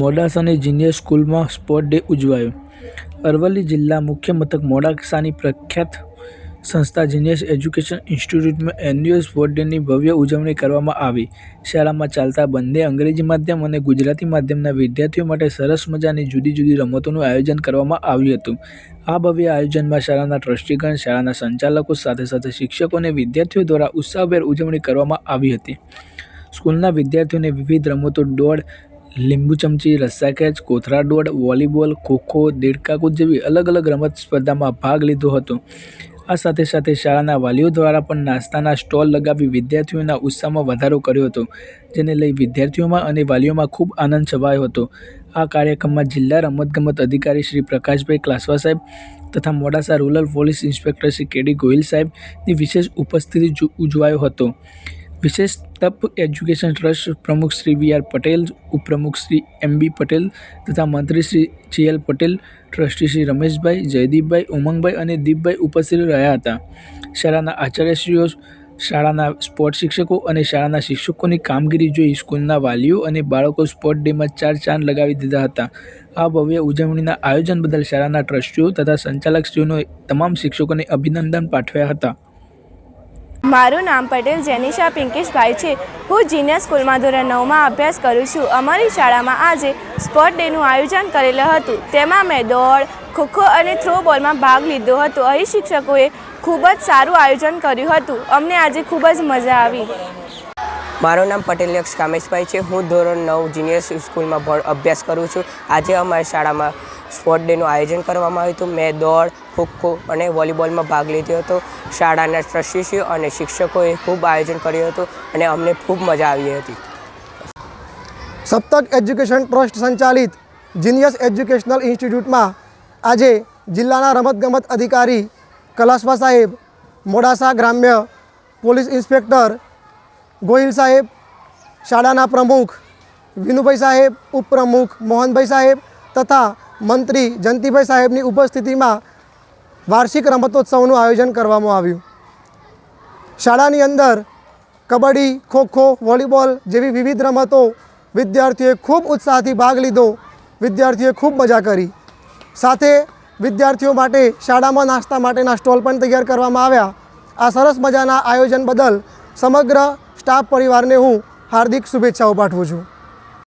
મોડાસાની junior સ્કૂલમાં sport day ઉજવાયો. અરવલ્લી જિલ્લા મુખ્ય મથક મોડાસાની પ્રખ્યાત સંસ્થા જીનિયસ એજ્યુકેશન ઇન્સ્ટિટ્યૂટમાં એન્યુઅલ સ્પોર્ટ ડેની ભવ્ય ઉજવણી કરવામાં આવી. શાળામાં ચાલતા બંને અંગ્રેજી માધ્યમ અને ગુજરાતી માધ્યમના વિદ્યાર્થીઓ માટે સરસ મજાની જુદી જુદી રમતોનું આયોજન કરવામાં આવ્યું હતું. આ ભવ્ય આયોજનમાં શાળાના ટ્રસ્ટીગણ, શાળાના સંચાલકો સાથે સાથે શિક્ષકો અને વિદ્યાર્થીઓ દ્વારા ઉત્સાહભેર ઉજવણી કરવામાં આવી હતી. સ્કૂલના વિદ્યાર્થીઓને વિવિધ રમતો, દોડ લીંબુ ચમચી, રસ્સા ખેંચ કોથળા દોડ, વોલીબોલ, ખોખો દેડકાકૂદ જેવી અલગ અલગ રમત સ્પર્ધામાં ભાગ લીધો હતો. આ સાથે સાથે શાળાના વાલીઓ દ્વારા પણ નાસ્તાના સ્ટોલ લગાવી વિદ્યાર્થીઓના ઉત્સાહમાં વધારો કર્યો હતો, જેને લઈ વિદ્યાર્થીઓમાં અને વાલીઓમાં ખૂબ આનંદ છવાયો હતો. આ કાર્યક્રમમાં જિલ્લા રમતગમત અધિકારી શ્રી પ્રકાશભાઈ ક્લાસવા સાહેબ તથા Modasa rural police inspector Shri KD Gohil સાહેબની વિશેષ ઉપસ્થિતિ ઉજવાયો હતો. વિશેષ તપ એજ્યુકેશન ટ્રસ્ટ પ્રમુખ શ્રી વી આર પટેલ, ઉપપ્રમુખ શ્રી એમ બી પટેલ તથા મંત્રી Shri G L Patel, trustee Shri Rameshbhai, Jaydeepbhai, Umangbhai અને દીપભાઈ ઉપસ્થિત રહ્યા હતા. શાળાના આચાર્યશ્રીઓ, શાળાના સ્પોર્ટ શિક્ષકો અને શાળાના શિક્ષકોની કામગીરી જોઈ સ્કૂલના વાલીઓ અને બાળકો સ્પોર્ટ ડેમાં ચાર ચાંદ લગાવી દીધા હતા. આ ભવ્ય ઉજવણીના આયોજન બદલ શાળાના ટ્રસ્ટીઓ તથા સંચાલકશ્રીઓને તમામ શિક્ષકોને અભિનંદન પાઠવ્યા હતા. મારું નામ પટેલ, જેનિશા પિંકેશભાઈ છે. હું જીનિયર સ્કૂલમાં ધોરણ નવમાં અભ્યાસ કરું છું. અમારી શાળામાં આજે સ્પોર્ટ ડેનું આયોજન કરેલું હતું. તેમાં મેં દોડ, ખોખો અને થ્રોબોલમાં ભાગ લીધો હતો. અહીં શિક્ષકોએ ખૂબ જ સારું આયોજન કર્યું હતું. અમને આજે ખૂબ જ મજા આવી. મારું નામ પટેલ યક્ષ કામેશભાઈ છે. હું ધોરણ નવ જુનિયર સ્કૂલમાં અભ્યાસ કરું છું. આજે અમારી શાળામાં સ્પોર્ટ ડેનું આયોજન કરવામાં આવ્યું હતું. મેં દોડ, ખોખો અને વોલીબોલમાં ભાગ લીધો હતો. શાળાના ટ્રસ્ટીશ્રીઓ અને શિક્ષકોએ ખૂબ આયોજન કર્યું હતું અને અમને ખૂબ મજા આવી હતી. સપ્તક એજ્યુકેશન ટ્રસ્ટ સંચાલિત જીનિયસ એજ્યુકેશનલ ઇન્સ્ટિટ્યૂટમાં આજે જિલ્લાના રમતગમત અધિકારી કલાસવા સાહેબ, મોડાસા ગ્રામ્ય પોલીસ ઇન્સ્પેક્ટર ગોહિલ સાહેબ, શાળાના પ્રમુખ વિનુભાઈ સાહેબ, ઉપપ્રમુખ મોહનભાઈ સાહેબ તથા મંત્રી જયંતિભાઈ સાહેબની ઉપસ્થિતિમાં વાર્ષિક રમતોત્સવનું આયોજન કરવામાં આવ્યું. શાળાની અંદર કબડ્ડી, ખોખો, વોલીબોલ જેવી વિવિધ રમતો વિદ્યાર્થીઓએ ખૂબ ઉત્સાહથી ભાગ લીધો. વિદ્યાર્થીઓએ ખૂબ મજા કરી. સાથે વિદ્યાર્થીઓ માટે શાળામાં નાસ્તા માટેના સ્ટોલ પણ તૈયાર કરવામાં આવ્યા. આ સરસ મજાના આયોજન બદલ સમગ્ર સ્ટાફ પરિવારને હું હાર્દિક શુભેચ્છાઓ પાઠવું છું.